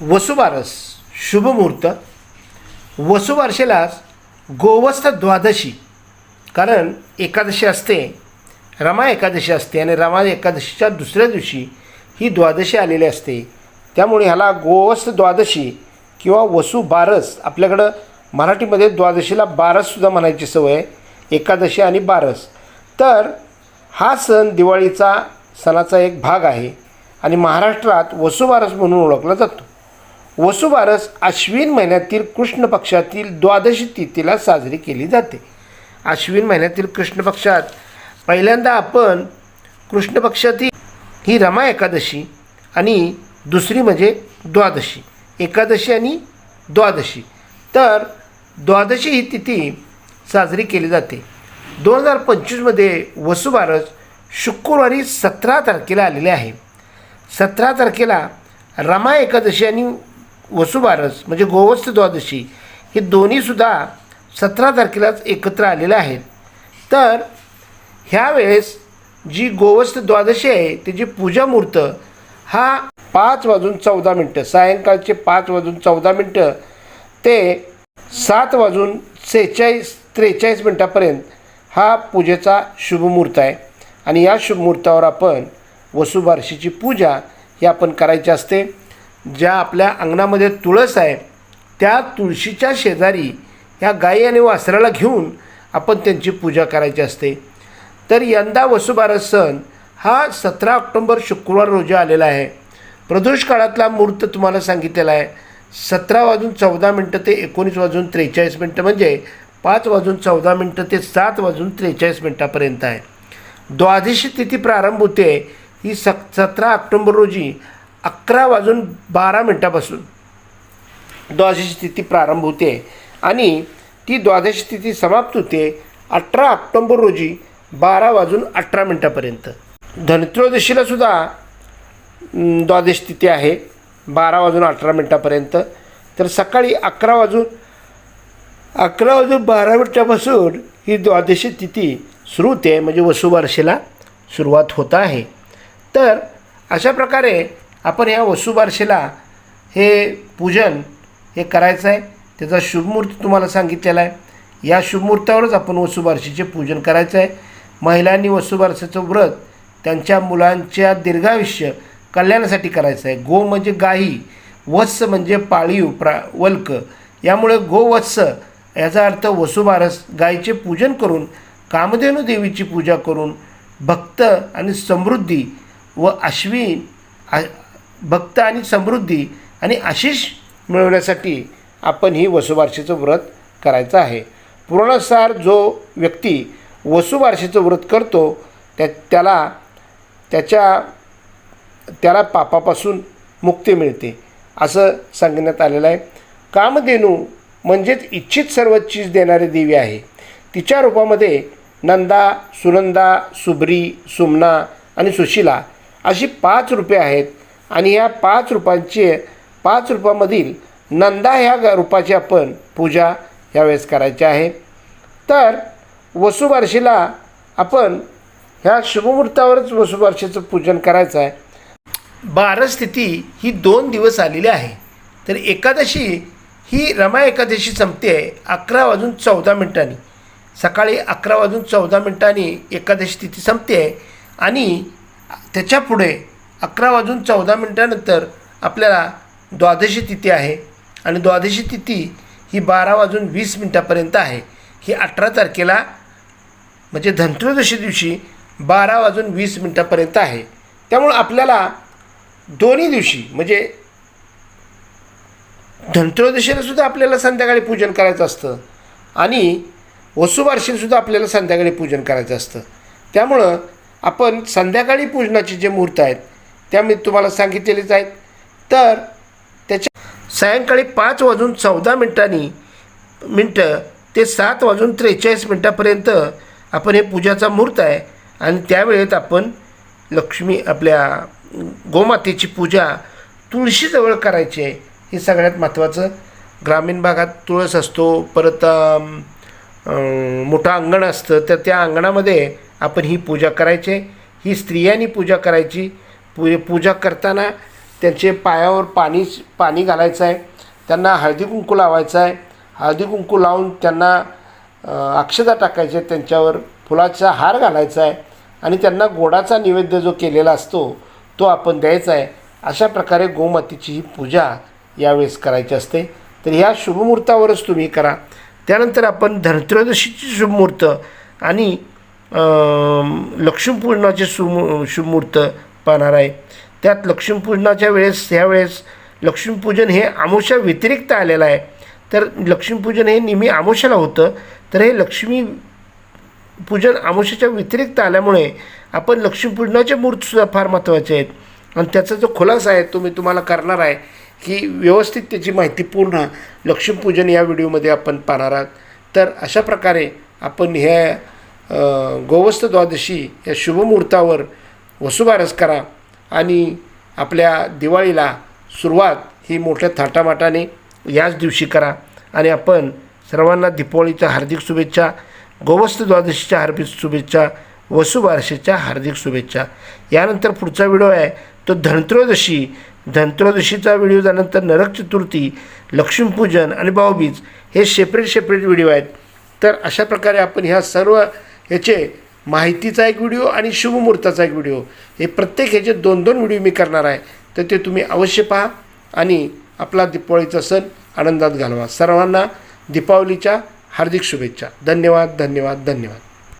वसुबारस शुभमुहूर्त. वसुबारशेलाच गोवस्थ द्वादशी. कारण एकादशी असते रमा एकादशी असते आणि रमा एकादशीच्या दुसऱ्या दिवशी ही द्वादशी आलेली असते. त्यामुळे ह्याला गोवस्थ द्वादशी किंवा वसु बारस आपल्याकडं मराठीमध्ये द्वादशीला बारससुद्धा म्हणायची सवय आहे. एकादशी आणि बारस. तर हा सण दिवाळीचा सणाचा एक भाग आहे आणि महाराष्ट्रात वसुबारस म्हणून ओळखला जातो. वसुबारस अश्विन महिन्यातील कृष्ण पक्षातील द्वादशी तिथीला साजरी केली जाते. अश्विन महिन्यातील कृष्ण पक्षात पहिल्यांदा आपण कृष्ण पक्षातील ही रमा एकादशी आणि दुसरी म्हणजे द्वादशी एकादशी आणि द्वादशी. तर द्वादशी ही तिथी साजरी केली जाते. दोन हजार पंचवीसमध्ये वसुबारस शुक्रवारी सतरा तारखेला आलेले आहे. सतरा तारखेला रमा एकादशी आणि वसुबारस म्हणजे गोवस्त द्वादशी हे दोन्हीसुद्धा सतरा तारखेलाच एकत्र आलेले आहेत. तर ह्यावेळेस जी गोवस्त द्वादशी आहे त्याची पूजामुहूर्त हा पाच वाजून चौदा मिनटं सायंकाळचे पाच वाजून चौदा मिनटं ते सात वाजून सेहेचाळीस त्रेचाळीस मिनटापर्यंत हा पूजेचा शुभमुहूर्त आहे. आणि या शुभमुहूर्तावर आपण वसुबारशीची पूजा ही आपण करायची असते. ज्या आपल्या अंगणामध्ये तुळस आहे त्या तुळशीच्या शेजारी ह्या गाई आणि वासराला घेऊन आपण त्यांची पूजा करायची असते. तर यंदा वसुबारस सण हा सतरा ऑक्टोंबर शुक्रवार रोजी आलेला आहे. प्रदोष काळातला मुहूर्त तुम्हाला सांगितलेला आहे. सतरा वाजून चौदा मिनटं ते एकोणीस वाजून त्रेचाळीस मिनटं म्हणजे पाच वाजून चौदा मिनटं ते सात वाजून त्रेचाळीस मिनटापर्यंत आहे. द्वादशी तिथी प्रारंभ होते. ही स सतरा ऑक्टोंबर रोजी अकरा वाजून बारा मिनटापासून द्वादशी स्थिती प्रारंभ होते आणि ती द्वादशी तिथी समाप्त होते अठरा ऑक्टोंबर रोजी बारा वाजून अठरा मिनटापर्यंत. धनत्रयोदशीला सुद्धा द्वादश तिथी आहे बारा वाजून अठरा मिनटापर्यंत. तर सकाळी अकरा वाजून अकरा वाजून बारा मिनटापासून ही द्वादशी तिथी सुरू होते म्हणजे वसुबारशीला सुरुवात होत आहे. तर अशा प्रकारे आपण या वसुबारशीला हे पूजन हे करायचं आहे. त्याचा शुभमुहूर्त तुम्हाला सांगितलेला आहे. या शुभमुहूर्तावरच आपण वसुबारशीचे पूजन करायचं आहे. महिलांनी वसुबारशीचं व्रत त्यांच्या मुलांच्या दीर्घायुष्य कल्याणासाठी करायचं आहे. गो म्हणजे गाई वत्स म्हणजे पाळीव प्रा वल्क. यामुळे गोवत्स याचा अर्थ वसुबारस गायीचे पूजन करून कामधेनू देवीची पूजा करून भक्त आणि समृद्धी व अश्विन भक्त आणि समृद्धी आणि आशिष मिळवण्यासाठी आपण ही वसुबारशीचं व्रत करायचं आहे. पुराणानुसार जो व्यक्ती वसुबारशीचं व्रत करतो त्या त्याला त्याच्या त्याला पापापासून मुक्ती मिळते असं सांगण्यात आलेलं आहे. कामधेनू म्हणजेच इच्छित सर्व चीज देणारी देवी आहे. तिच्या रूपामध्ये नंदा सुनंदा सुब्री सुमना आणि सुशिला अशी पाच रूपे आहेत. आणि या पाच रूपांचे पाच रूपामधील नंदा ह्या रूपाची आपण पूजा यावेळेस करायची आहे. तर वसुबारशीला आपण ह्या शुभमुहूर्तावरच वसुबारशीचं पूजन करायचं आहे. बारस स्थिती ही दोन दिवस आलेली आहे. तर एकादशी ही रमा एकादशी संपते आहे अकरा वाजून चौदा मिनटांनी. सकाळी अकरा वाजून चौदा मिनटांनी एकादशी तिथी संपते आहे आणि त्याच्यापुढे अकरा वाजून चौदा मिनटानंतर आपल्याला द्वादशी तिथी आहे. आणि द्वादशी तिथी ही बारा वाजून वीस मिनटापर्यंत आहे. ही अठरा तारखेला म्हणजे धनत्रयोदशी दिवशी बारा वाजून वीस मिनटापर्यंत आहे. त्यामुळं आपल्याला दोन्ही दिवशी म्हणजे धनत्रयोदशीला सुद्धा आपल्याला संध्याकाळी पूजन करायचं असतं. आणि वसुबारशीला सुद्धा आपल्याला संध्याकाळी पूजन करायचं असतं. त्यामुळं आपण संध्याकाळी पूजनाचे जे मुहूर्त आहेत त्या मी तुम्हाला सांगितलेलेच आहेत. तर त्याच्या सायंकाळी पाच वाजून चौदा मिनटांनी मिनटं ते सात वाजून त्रेचाळीस मिनटापर्यंत आपण हे पूजाचा मुहूर्त आहे आणि त्यावेळेत आपण लक्ष्मी आपल्या गोमातेची पूजा तुळशीजवळ करायची आहे. हे सगळ्यात महत्त्वाचं. ग्रामीण भागात तुळस असतो परत मोठं अंगण असतं तर त्या अंगणामध्ये आपण ही पूजा करायची आहे. ही स्त्रियांनी पूजा करायची. पू पूजा करताना त्यांचे पायावर पाणी पाणी घालायचं आहे त्यांना हळदी कुंकू लावायचं आहे हळदी कुंकू लावून त्यांना अ, अक्षता टाकायचे त्यांच्यावर. फुलाचा हार घालायचा आहे आणि त्यांना गोडाचा नैवेद्य जो केलेला असतो तो आपण द्यायचा आहे अशा प्रकारे गोमातेची ही पूजा यावेळेस करायची असते. तर ह्या शुभमुहूर्तावरच तुम्ही करा. त्यानंतर आपण धनत्रयोदशीची शुभमुहूर्त आणि अं, लक्ष्मीपूजनाचे शुभ शुभमुहूर्त पाहणार आहे. त्यात लक्ष्मीपूजनाच्या वेळेस ह्यावेळेस लक्ष्मीपूजन हे आमोशा व्यतिरिक्त आलेलं आहे. तर लक्ष्मीपूजन हे नेहमी आमोशाला होतं. तर हे लक्ष्मी पूजन आमोशाच्या व्यतिरिक्त आल्यामुळे आपण लक्ष्मीपूजनाचे मूर्तसुद्धा फार महत्त्वाचे आहेत. आणि त्याचा जो खुलासा आहे तो मी तुम्हाला करणार आहे की व्यवस्थित त्याची माहिती पूर्ण लक्ष्मीपूजन या व्हिडिओमध्ये आपण पाहणार आहात. तर अशा प्रकारे आपण ह्या गोवस्त द्वादशी या शुभमुहूर्तावर वसुबारस करा आणि आपल्या दिवाळीला सुरुवात ही मोठ्या थाटामाटाने याच दिवशी करा. आणि आपण सर्वांना दीपावलीच्या हार्दिक शुभेच्छा गोवस्त द्वादशीच्या हार्दिक शुभेच्छा वसुबारशीच्या हार्दिक शुभेच्छा. यानंतर पुढचा व्हिडिओ आहे. तो धनत्रयोदशी. धनत्रयोदशीचा व्हिडिओ त्यानंतर नरक चतुर्थी लक्ष्मीपूजन आणि भाऊबीज हे सेपरेट सेपरेट व्हिडिओ आहेत. तर अशा प्रकारे आपण ह्या सर्व ह्याचे माहितीचा एक व्हिडिओ आणि शुभमुहूर्ताचा एक व्हिडिओ. हे प्रत्येक ह्याचे दोन दोन व्हिडिओ मी करणार आहे. तर ते तुम्ही अवश्य पहा आणि आपला दीपावलीचा सण आनंदात घालवा. सर्वांना दीपावलीच्या हार्दिक शुभेच्छा. धन्यवाद धन्यवाद धन्यवाद.